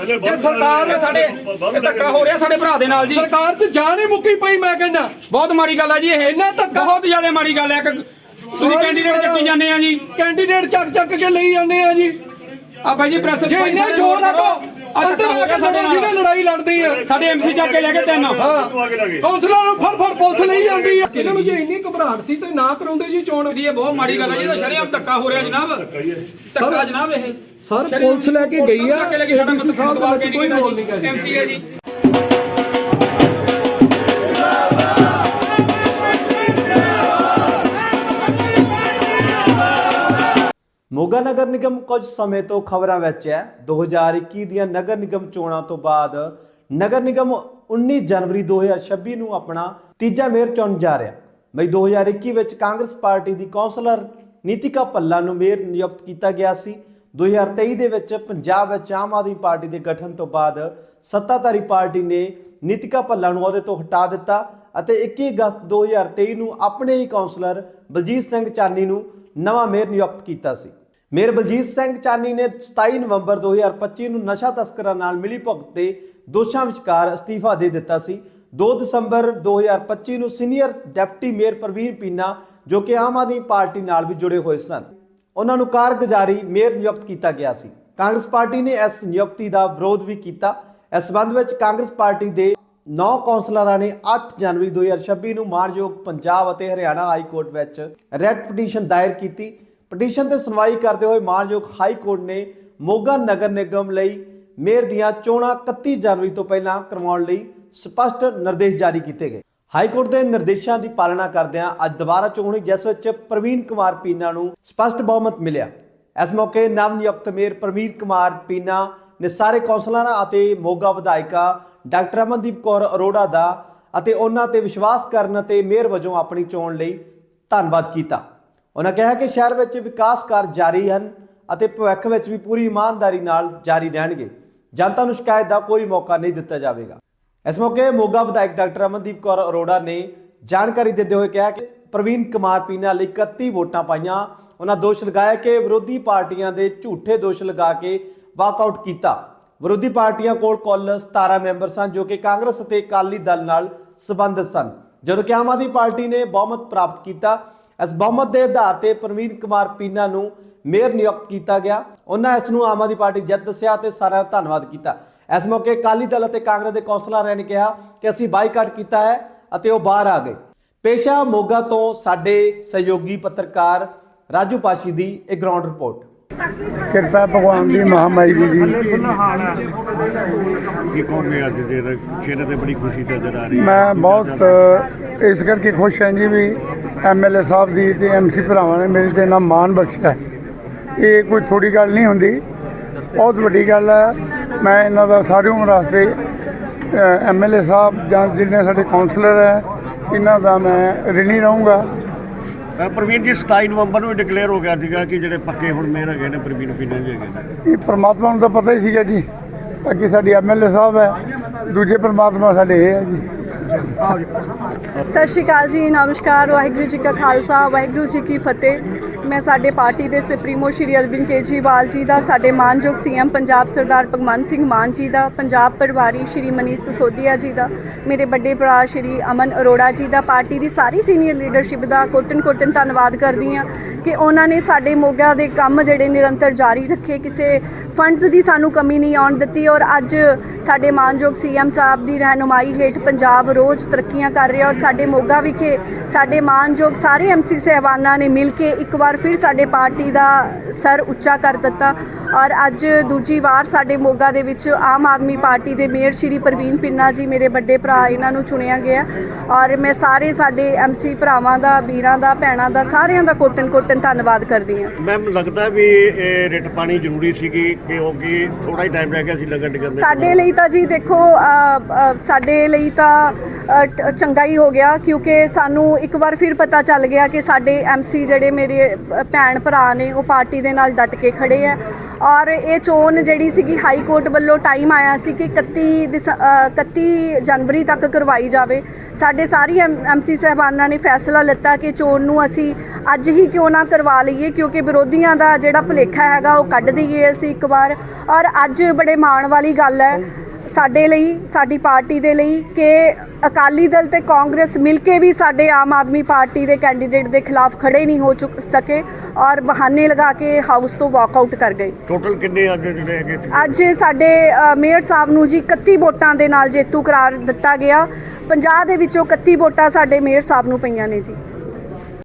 ਜੇ ਸਰਕਾਰ ਸਾਡੇ ਇਹ ਧੱਕਾ ਹੋ ਰਿਹਾ ਸਾਡੇ ਭਰਾ ਦੇ ਨਾਲ ਜੀ। ਸਰਕਾਰ ਤੇ ਜਾ ਨਹੀਂ ਮੁੱਕੀ ਪਈ ਮੈਂ ਕਹਿੰਦਾ। ਬਹੁਤ ਮਾੜੀ ਗੱਲ ਆ ਜੀ ਇਹ। ਇੰਨਾ ਧੱਕਾ ਬਹੁਤ ਜ਼ਿਆਦਾ ਮਾੜੀ ਗੱਲ ਹੈ ਕਿ ਤੁਸੀਂ ਕੈਂਡੀਡੇਟ ਚੱਕੀ ਜਾਂਦੇ ਆ ਜੀ। ਕੈਂਡੀਡੇਟ ਚੱਕ ਚੱਕ ਕੇ ਲਈ ਜਾਂਦੇ ਆ ਜੀ। ਆ ਬਾਈ ਜੀ ਪ੍ਰੈਸ ਜੇ ਇੰਨਾ ਜ਼ੋਰ ਆ ਤਾਂ ਅੰਦਰ ਆ ਕੇ ਸਾਡੇ ਜਿਹਨੇ ਲੜਾਈ ਲੜਦੀ ਆ। ਸਾਡੇ ਐਮਸੀ ਚੱਕ ਕੇ ਲੈ ਕੇ ਤਿੰਨ। ਹਾਂ। ਕੌਂਸਲਰ ਨੂੰ ਫੜ ਫੜ ਪੁਲਿਸ ਲਈ ਜਾਂਦੀ ਆ। ਇਹਨਾਂ ਨੂੰ ਜੇ ਇੰਨੀ ਘਬਰਾਹਟ ਸੀ ਤੇ ਨਾ ਕਰਾਉਂਦੇ ਜੀ ਚੋਣ? ਜੀ ਇਹ ਬਹੁਤ ਮਾੜੀ ਗੱਲ ਹੈ ਜੀ ਇਹਦਾ ਸ਼ਰੇਆਮ ਧੱਕਾ ਹੋ ਰਿਹਾ ਜਨਾਬ। ਧੱਕਾ ਜਨਾਬ ਇਹ। ਸਰ ਪੁਲਿਸ ਲੈ ਕੇ ਗਈ ਆ। ਕੇ ਲੈ ਕੇ ਸਾਡਾ ਦੇ ਕੋਈ ਰੋਲ ਨਹੀਂ ਐਮਸੀ ਹੈ ਜੀ। ਮੋਗਾ ਨਗਰ ਨਿਗਮ ਕੁਝ ਸਮੇਂ ਤੋਂ ਖਬਰਾਂ ਵਿੱਚ ਹੈ। 2021 ਦੀਆਂ ਨਗਰ ਨਿਗਮ ਚੋਣਾਂ ਤੋਂ ਬਾਅਦ ਨਗਰ ਨਿਗਮ 19 ਜਨਵਰੀ 2026 ਨੂੰ ਆਪਣਾ ਤੀਜਾ ਮੇਅਰ ਚੁਣ ਜਾ ਰਿਹਾ। ਮਈ 2021 ਵਿੱਚ ਕਾਂਗਰਸ ਪਾਰਟੀ ਦੀ ਕੌਂਸਲਰ ਨੀਤਿਕਾ ਭੱਲਾ ਨੂੰ ਮੇਅਰ ਨਿਯੁਕਤ ਕੀਤਾ ਗਿਆ ਸੀ। 2023 ਦੇ ਵਿੱਚ ਪੰਜਾਬ ਵਿੱਚ ਆਮ ਆਦਮੀ ਪਾਰਟੀ ਦੇ ਗਠਨ ਤੋਂ ਬਾਅਦ ਸੱਤਾਧਾਰੀ ਪਾਰਟੀ ਨੇ ਨੀਤਿਕਾ ਭੱਲਾ ਨੂੰ ਅਹੁਦੇ ਤੋਂ ਹਟਾ ਦਿੱਤਾ ਅਤੇ 21 ਅਗਸਤ 2023 ਨੂੰ ਆਪਣੇ ਹੀ ਕੌਂਸਲਰ ਬਲਜੀਤ ਸਿੰਘ ਚਾਨੀ ਨੂੰ ਨਵਾਂ ਮੇਅਰ ਨਿਯੁਕਤ ਕੀਤਾ ਸੀ। ਮੇਅਰ ਬਲਜੀਤ ਸਿੰਘ ਚਾਨੀ ਨੇ 27 ਨਵੰਬਰ 2025 ਨੂੰ ਨਸ਼ਾ ਤਸਕਰਾਂ ਨਾਲ ਮਿਲੀ ਭੁਗਤ ਤੇ ਦੋਸ਼ਾਂ ਵਿਚਕਾਰ ਅਸਤੀਫਾ ਦੇ ਦਿੱਤਾ ਸੀ। 2 ਦਸੰਬਰ 2025 ਨੂੰ ਸੀਨੀਅਰ ਡਿਪਟੀ ਮੇਅਰ ਪ੍ਰਵੀਨ ਪੀਨਾ, ਜੋ ਕਿ ਆਮ ਆਦਮੀ ਪਾਰਟੀ ਨਾਲ ਵੀ ਜੁੜੇ ਹੋਏ ਸਨ, ਉਹਨਾਂ ਨੂੰ ਕਾਰਗੁਜ਼ਾਰੀ ਮੇਅਰ ਨਿਯੁਕਤ ਕੀਤਾ ਗਿਆ ਸੀ। ਕਾਂਗਰਸ ਪਾਰਟੀ ਨੇ ਇਸ ਨਿਯੁਕਤੀ ਦਾ ਵਿਰੋਧ ਵੀ ਕੀਤਾ। ਇਸ ਸੰਬੰਧ ਵਿੱਚ ਕਾਂਗਰਸ ਪਾਰਟੀ ਦੇ 9 ਕੌਂਸਲਰਾਂ ਨੇ 8 ਜਨਵਰੀ 2026 ਨੂੰ ਮਾਨਯੋਗ ਪੰਜਾਬ ਅਤੇ ਹਰਿਆਣਾ ਹਾਈ ਕੋਰਟ ਵਿੱਚ ਰੈਟ ਪਟੀਸ਼ਨ ਦਾਇਰ ਕੀਤੀ। ਪਟੀਸ਼ਨ ਤੇ ਸੁਣਵਾਈ ਕਰਦੇ ਹੋਏ ਮਾਨਯੋਗ ਹਾਈ ਕੋਰਟ ਨੇ ਮੋਗਾ ਨਗਰ ਨਿਗਮ ਲਈ ਮੇਅਰ ਦੀਆਂ ਚੋਣਾਂ 31 ਜਨਵਰੀ ਤੋਂ ਪਹਿਲਾਂ ਕਰਵਾਉਣ ਲਈ ਸਪਸ਼ਟ ਨਿਰਦੇਸ਼ ਜਾਰੀ ਕੀਤੇ ਗਏ। ਹਾਈ ਕੋਰਟ ਦੇ ਨਿਰਦੇਸ਼ਾਂ ਦੀ ਪਾਲਣਾ ਕਰਦਿਆਂ ਅੱਜ ਦੁਬਾਰਾ ਚੋਣ ਹੋਈ, ਜਿਸ ਵਿੱਚ ਪ੍ਰਵੀਨ ਕੁਮਾਰ ਪੀਨਾ ਨੂੰ ਸਪਸ਼ਟ ਬਹੁਮਤ ਮਿਲਿਆ। ਇਸ ਮੌਕੇ ਨਵ ਨਿਯੁਕਤ ਮੇਅਰ ਪ੍ਰਵੀਨ ਕੁਮਾਰ ਪੀਨਾ ਨੇ ਸਾਰੇ ਕੌਂਸਲਰਾਂ ਅਤੇ ਮੋਗਾ ਵਿਧਾਇਕਾ ਡਾਕਟਰ ਅਮਨਦੀਪ ਕੌਰ ਅਰੋੜਾ ਦਾ ਅਤੇ ਉਹਨਾਂ ਤੇ ਵਿਸ਼ਵਾਸ ਕਰਨ ਅਤੇ ਮੇਅਰ ਵਜੋਂ ਆਪਣੀ ਚੋਣ ਲਈ ਧੰਨਵਾਦ ਕੀਤਾ। ਉਹਨਾਂ ਕਿਹਾ ਕਿ ਸ਼ਹਿਰ ਵਿੱਚ ਵਿਕਾਸ ਕਾਰਜ ਜਾਰੀ ਹਨ ਅਤੇ ਭਵਿੱਖ ਵਿੱਚ ਵੀ ਪੂਰੀ ਇਮਾਨਦਾਰੀ ਨਾਲ ਜਾਰੀ ਰਹਿਣਗੇ। ਜਨਤਾ ਨੂੰ ਸ਼ਿਕਾਇਤ ਦਾ ਕੋਈ ਮੌਕਾ ਨਹੀਂ ਦਿੱਤਾ ਜਾਵੇਗਾ। ਇਸ ਮੌਕੇ ਮੋਗਾ ਵਿਧਾਇਕ ਡਾਕਟਰ ਅਮਨਦੀਪ ਕੌਰ ਅਰੋੜਾ ਨੇ ਜਾਣਕਾਰੀ ਦਿੰਦੇ ਹੋਏ ਕਿਹਾ ਕਿ ਪ੍ਰਵੀਨ ਕੁਮਾਰ ਪੀਨਾ ਲਈ 31 ਵੋਟਾਂ ਪਾਈਆਂ। ਉਹਨਾਂ ਦੋਸ਼ ਲਗਾਇਆ ਕਿ ਵਿਰੋਧੀ ਪਾਰਟੀਆਂ ਦੇ ਝੂਠੇ ਦੋਸ਼ ਲਗਾ ਕੇ ਵਾਕਆਊਟ ਕੀਤਾ। ਵਿਰੋਧੀ ਪਾਰਟੀਆਂ ਕੋਲ ਕੁੱਲ 17 ਮੈਂਬਰ ਸਨ ਜੋ ਕਿ ਕਾਂਗਰਸ ਅਤੇ ਅਕਾਲੀ ਦਲ ਨਾਲ ਸੰਬੰਧਿਤ ਸਨ। ਜਦੋਂ ਕਿ ਆਮ ਆਦਮੀ ਪਾਰਟੀ ਨੇ ਬਹੁਮਤ ਪ੍ਰਾਪਤ ਕੀਤਾ ਇਸ ਬਹੁਮਤ ਦੇ ਆਧਾਰ ਤੇ ਪ੍ਰਵੀਨ ਕੁਮਾਰ ਪੀਨਾ ਨੂੰ ਮੇਅਰ ਨਿਯੁਕਤ ਕੀਤਾ ਗਿਆ। ਉਹਨਾਂ ਇਸ ਨੂੰ ਆਮ ਆਦਮੀ ਪਾਰਟੀ ਜਿੱਤ ਦੱਸਿਆ ਤੇ ਸਾਰਿਆਂ ਦਾ ਧੰਨਵਾਦ ਕੀਤਾ। ਇਸ ਮੌਕੇ ਅਕਾਲੀ ਦਲ ਅਤੇ ਕਾਂਗਰਸ ਦੇ ਕੌਂਸਲਰਾਂ ਨੇ ਕਿਹਾ ਕਿ ਅਸੀਂ ਬਾਈਕਾਟ ਕੀਤਾ ਹੈ ਅਤੇ ਉਹ ਬਾਹਰ ਆ ਗਏ। ਪੇਸ਼ਾ ਮੋਗਾ ਤੋਂ ਸਾਡੇ ਸਹਿਯੋਗੀ ਪੱਤਰਕਾਰ ਰਾਜੂ ਪਾਸ਼ੀ ਦੀ ਇੱਕ ਗਰਾਊਂਡ ਰਿਪੋਰਟ ਕਿਰਪਾ ਭਗਵਾਨ ਦੀ ਮਹਾਮਾਈ ਦੀ। ਜੀ ਕੀ ਕਹੋਗੇ ਅੱਜ ਦੇ ਚਿਹਰੇ ਤੇ ਬੜੀ ਖੁਸ਼ੀ ਨਜ਼ਰ ਆ ਰਹੀ ਹੈ। ਮੈਂ ਬਹੁਤ ਇਸ ਕਰਕੇ ਖੁਸ਼ ਹਾਂ ਜੀ ਵੀ ਐਮਐਲਏ ਸਾਹਿਬ ਦੀ ਤੇ ਐਮਸੀ ਭਰਾਵਾਂ ਨੇ ਮੇਰੇ ਤੇ ਨਾਮ ਮਾਣ ਬਖਸ਼ਿਆ। ਇਹ ਕੋਈ ਥੋੜੀ ਗੱਲ ਨਹੀਂ ਹੁੰਦੀ। ਬਹੁਤ ਵੱਡੀ ਗੱਲ ਹੈ। ਮੈਂ ਇਹਨਾਂ ਦਾ ਸਾਰੀ ਉਮਰ ਵਾਸਤੇ ਐਮਐਲਏ ਸਾਹਿਬ ਜਾਂ ਜਿੰਨੇ ਸਾਡੇ ਕਾਉਂਸਲਰ ਹੈ ਇਹਨਾਂ ਦਾ ਮੈਂ ਰਿਣੀ ਰਹੂੰਗਾ। ਪ੍ਰਵੀਨ ਜੀ 27 ਨਵੰਬਰ ਨੂੰ ਡਿਕਲੇਅਰ ਹੋ ਗਿਆ ਸੀਗਾ ਕਿ ਜਿਹੜੇ ਪੱਕੇ ਹੁਣ ਮੇਅਰ ਹੈਗੇ ਨੇ ਪ੍ਰਵੀਨ ਪੀਨਾ ਜੀ ਹੈਗੇ ਨੇ। ਇਹ ਪ੍ਰਮਾਤਮਾ ਨੂੰ ਤਾਂ ਪਤਾ ਹੀ ਸੀਗਾ ਜੀ। ਅੱਗੇ ਸਾਡੀ ਐਮਐਲਏ ਸਾਹਿਬ ਹੈ। ਦੂਜੇ ਪ੍ਰਮਾਤਮਾ ਸਾਡੇ ਇਹ ਹੈ ਜੀ। ਸਤਿ ਸ਼੍ਰੀ ਅਕਾਲ ਜੀ, ਨਮਸਕਾਰ, ਵਾਹਿਗੁਰੂ ਜੀ ਕਾ ਖਾਲਸਾ, ਵਾਹਿਗੁਰੂ ਜੀ ਕੀ ਫਤਿਹ। ਮੈਂ ਸਾਡੇ ਪਾਰਟੀ ਦੇ ਸੁਪਰੀਮੋ ਸ਼੍ਰੀ ਅਰਵਿੰਦ ਕੇਜਰੀਵਾਲ ਜੀ ਦਾ, ਸਾਡੇ ਮਾਨਯੋਗ ਸੀਐਮ ਪੰਜਾਬ ਸਰਦਾਰ ਭਗਵੰਤ ਸਿੰਘ ਮਾਨ ਜੀ ਦਾ, ਪੰਜਾਬ ਪਰਿਵਾਰੀ ਸ਼੍ਰੀ ਮਨੀਸ਼ ਸਸੋਦੀਆ ਜੀ ਦਾ, ਮੇਰੇ ਵੱਡੇ ਭਰਾ ਸ਼੍ਰੀ ਅਮਨ ਅਰੋੜਾ ਜੀ ਦਾ, ਪਾਰਟੀ ਦੀ ਸਾਰੀ ਸੀਨੀਅਰ ਲੀਡਰਸ਼ਿਪ ਦਾ ਕੋਟਨ ਕੋਟਨ ਧੰਨਵਾਦ ਕਰਦੀ ਹਾਂ ਕਿ ਉਹਨਾਂ ਨੇ ਸਾਡੇ ਮੋਗਾ ਦੇ ਕੰਮ ਜਿਹੜੇ ਨਿਰੰਤਰ ਜਾਰੀ ਰੱਖੇ, ਕਿਸੇ ਫੰਡਸ ਦੀ ਸਾਨੂੰ ਕਮੀ ਨਹੀਂ ਆਉਣ ਦਿੱਤੀ ਔਰ ਅੱਜ ਸਾਡੇ ਮਾਨਯੋਗ ਸੀਐਮ ਸਾਹਿਬ ਦੀ ਰਹਿਨੁਮਾਈ ਹੇਠ ਪੰਜਾਬ ਰੋਜ਼ ਤਰੱਕੀਆਂ ਕਰ ਰਿਹਾ ਔਰ ਸਾਡੇ ਮੋਗਾ ਵਿਖੇ ਸਾਡੇ ਮਾਨਯੋਗ ਸਾਰੇ ਐਮਸੀ ਸਹਿਬਾਨਾਂ ਨੇ ਮਿਲ ਕੇ ਇੱਕ ਵਾਰ ਫਿਰ ਸਾਡੇ ਪਾਰਟੀ ਦਾ ਸਰ ਉੱਚਾ ਕਰ ਦਿੱਤਾ ਔਰ ਅੱਜ ਦੂਜੀ ਵਾਰ ਸਾਡੇ ਮੋਗਾ ਦੇ ਵਿੱਚ ਆਮ ਆਦਮੀ ਪਾਰਟੀ ਦੇ ਮੇਅਰ ਸ਼੍ਰੀ ਪ੍ਰਵੀਨ ਪਿੰਨਾ ਜੀ ਮੇਰੇ ਵੱਡੇ ਭਰਾ ਇਹਨਾਂ ਨੂੰ ਚੁਣਿਆ ਗਿਆ ਔਰ ਮੈਂ ਸਾਰੇ ਸਾਡੇ ਐਮਸੀ ਭਰਾਵਾਂ ਦਾ, ਵੀਰਾਂ ਦਾ, ਭੈਣਾਂ ਦਾ ਸਾਰਿਆਂ ਦਾ ਕੋਟਨ ਕੋਟਨ ਧੰਨਵਾਦ ਕਰਦੀ ਹਾਂ। ਮੈਮ, ਲੱਗਦਾ ਵੀ ਇਹ ਰਿਟ ਪਾਣੀ ਜ਼ਰੂਰੀ ਸੀਗੀ ਕਿਉਂਕਿ ਥੋੜਾ ਹੀ ਟਾਈਮ ਰਹਿ ਗਿਆ ਸੀ ਲਗਨ ਨਿਕਲਣ ਦੇ ਸਾਡੇ ਲਈ ਤਾਂ ਜੀ ਦੇਖੋ ਅ, ਅ, ਸਾਡੇ ਲਈ ਤਾਂ ਅ, ਟ- ਚੰਗਾ ਹੀ ਹੋ ਗਿਆ ਕਿਉਂਕਿ ਸਾਨੂੰ ਇੱਕ ਵਾਰ ਫਿਰ ਪਤਾ ਚੱਲ ਗਿਆ ਕਿ ਸਾਡੇ ਐਮਸੀ ਜਿਹੜੇ ਮੇਰੇ ਅ, ਭੈਣ ਭਰਾ ਨੇ ਉਹ ਪਾਰਟੀ ਦੇ ਨਾਲ ਡਟ ਕੇ ਖੜੇ ਆ। ਔਰ ਇਹ ਚੋਣ ਜਿਹੜੀ ਸੀਗੀ ਹਾਈ ਕੋਰਟ ਵੱਲੋਂ ਟਾਈਮ ਆਇਆ ਸੀ ਕਿ 31 ਦਿਸ- ਅ, 31 ਜਨਵਰੀ ਤੱਕ ਕਰਵਾਈ ਜਾਵੇ। ਸਾਡੇ ਸਾਰੀ ਐਮਸੀ ਸਹਿਬਾਨਾਂ ਨੇ ਫੈਸਲਾ ਲਿੱਤਾ ਕਿ ਚੋਣ ਨੂੰ ਅਸੀਂ ਅੱਜ ਹੀ ਕਿਉਂ ਨਾ ਕਰਵਾ ਲਈਏ ਕਿਉਂਕਿ ਵਿਰੋਧੀਆਂ ਦਾ ਜਿਹੜਾ ਭੁਲੇਖਾ ਹੈਗਾ ਉਹ ਕੱਢ ਦਈਏ ਅਸੀਂ ਇੱਕ ਵਾਰ। ਔਰ ਅੱਜ ਬੜੇ ਮਾਣ ਵਾਲੀ ਗੱਲ ਹੈ ਸਾਡੇ ਲਈ ਸਾਡੀ ਪਾਰਟੀ ਦੇ ਲਈ ਕਿ ਅਕਾਲੀ ਦਲ ਤੇ ਕਾਂਗਰਸ ਮਿਲ ਕੇ ਵੀ ਸਾਡੇ ਆਮ ਆਦਮੀ ਪਾਰਟੀ ਦੇ ਕੈਂਡੀਡੇਟ ਦੇ ਖਿਲਾਫ ਖੜੇ ਨਹੀਂ ਹੋ ਚੁੱਕ ਸਕੇ ਔਰ ਬਹਾਨੇ ਲਗਾ ਕੇ ਹਾਊਸ ਤੋਂ ਵਾਕਆਊਟ ਕਰ ਗਏ। ਟੋਟਲ ਕਿੰਨੇ ਅੱਜ ਜਿਹੜੇ ਹੈਗੇ? ਅੱਜ ਸਾਡੇ ਮੇਅਰ ਸਾਹਿਬ ਨੂੰ ਜੀ 31 ਵੋਟਾਂ ਦੇ ਨਾਲ ਜੇਤੂ ਕਰਾਰ ਦਿੱਤਾ ਗਿਆ। 50 ਦੇ ਵਿੱਚੋਂ 31 ਵੋਟਾਂ ਸਾਡੇ ਮੇਅਰ ਸਾਹਿਬ ਨੂੰ ਪਈਆਂ ਨੇ ਜੀ।